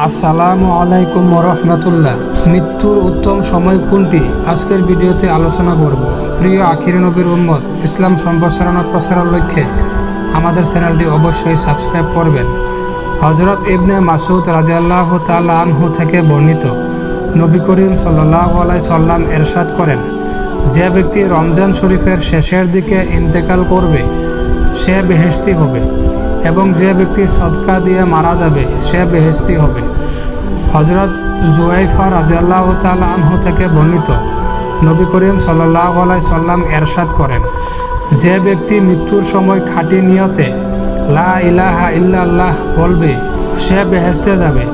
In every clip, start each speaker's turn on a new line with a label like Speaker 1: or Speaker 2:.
Speaker 1: আসসালামু আলাইকুম রহমতুল্লাহ মৃত্যুর উত্তম সময় কোনটি? আজকের ভিডিওতে আলোচনা করব। প্রিয় আখির নবীর উম্মত, ইসলাম সম্প্রসারণ ও প্রসারের লক্ষ্যে আমাদের চ্যানেলটি অবশ্যই সাবস্ক্রাইব করবেন। হজরত ইবনে মাসুদ রাজিয়াল্লাহ তাল্লাহ আনহু থেকে বর্ণিত, নবী করিম সাল্লাহ আলাই সাল্লাম এরশাদ করেন, যে ব্যক্তি রমজান শরীফের শেষের দিকে ইন্তেকাল করবে, সে বেহেশতি হবে। এবং যে ব্যক্তি সদকা দিয়ে মারা যাবে, সে বেহেস্তি হবে। হজরত জুয়াইফা রাজিয়াল্লাহ তাল আনহু থেকে বর্ণিত। নবী করিম সাল্লাহ আলাই সাল্লাম এরশাদ করেন, যে ব্যক্তি মৃত্যুর সময় খাঁটি নিয়তে লা ইলাহা ইল্লাল্লাহ বলবে, সে বেহেস্তে যাবে।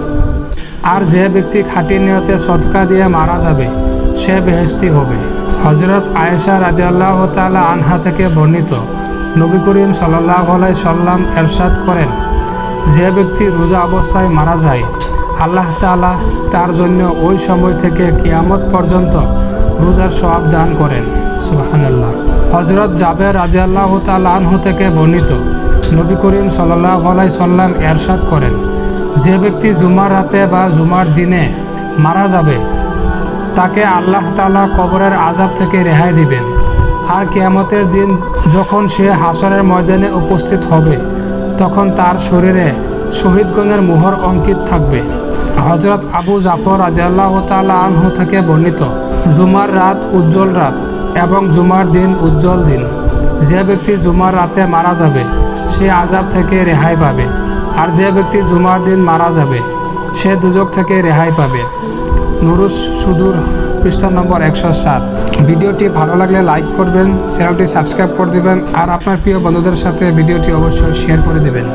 Speaker 1: আর যে ব্যক্তি খাঁটি নিয়তে সদকা দিয়ে মারা যাবে, সে বেহেস্তি হবে। হজরত আয়েশা রাজিয়াল্লাহ তালা আনহা থেকে বর্ণিত নবী করিম সাল্লাহ আলাই সাল্লাম এরশাদ করেন, যে ব্যক্তি রোজা অবস্থায় মারা যায়, আল্লাহ তালা তার জন্য ওই সময় থেকে কিয়ামত পর্যন্ত রোজার সওয়াব দান করেন। সুবাহানাল্লাহ। হজরত জাবের রাজিয়াল্লাহ তালা আনহু থেকে বর্ণিত, নবী করিম সাল্লাহ আলাই সাল্লাম এরশাদ করেন, যে ব্যক্তি জুমার রাতে বা জুমার দিনে মারা যাবে, তাকে আল্লাহ তালা কবরের আজাব থেকে রেহাই দিবেন। আর কেয়ামতের দিন যখন সে হাসরের ময়দানে উপস্থিত হবে, তখন তার শরীরে শহীদগণের মোহর অঙ্কিত থাকবে। হজরত আবু জাফর আজাল্লাহ তালা আনহু থেকে বর্ণিত, জুমার রাত উজ্জ্বল রাত এবং জুমার দিন উজ্জ্বল দিন। যে ব্যক্তি জুমার রাতে মারা যাবে, সে আজাব থেকে রেহাই পাবে। আর যে ব্যক্তি জুমার দিন মারা যাবে, সে দুজক থেকে রেহাই পাবে। নুরুস সুদূর পৃষ্ঠা নম্বর একশো সাত। ভিডিওটি ভালো লাগলে লাইক করবেন, চ্যানেলটি সাবস্ক্রাইব করে দেবেন, আর আপনার প্রিয় বন্ধুদের সাথে ভিডিওটি অবশ্যই শেয়ার করে দেবেন।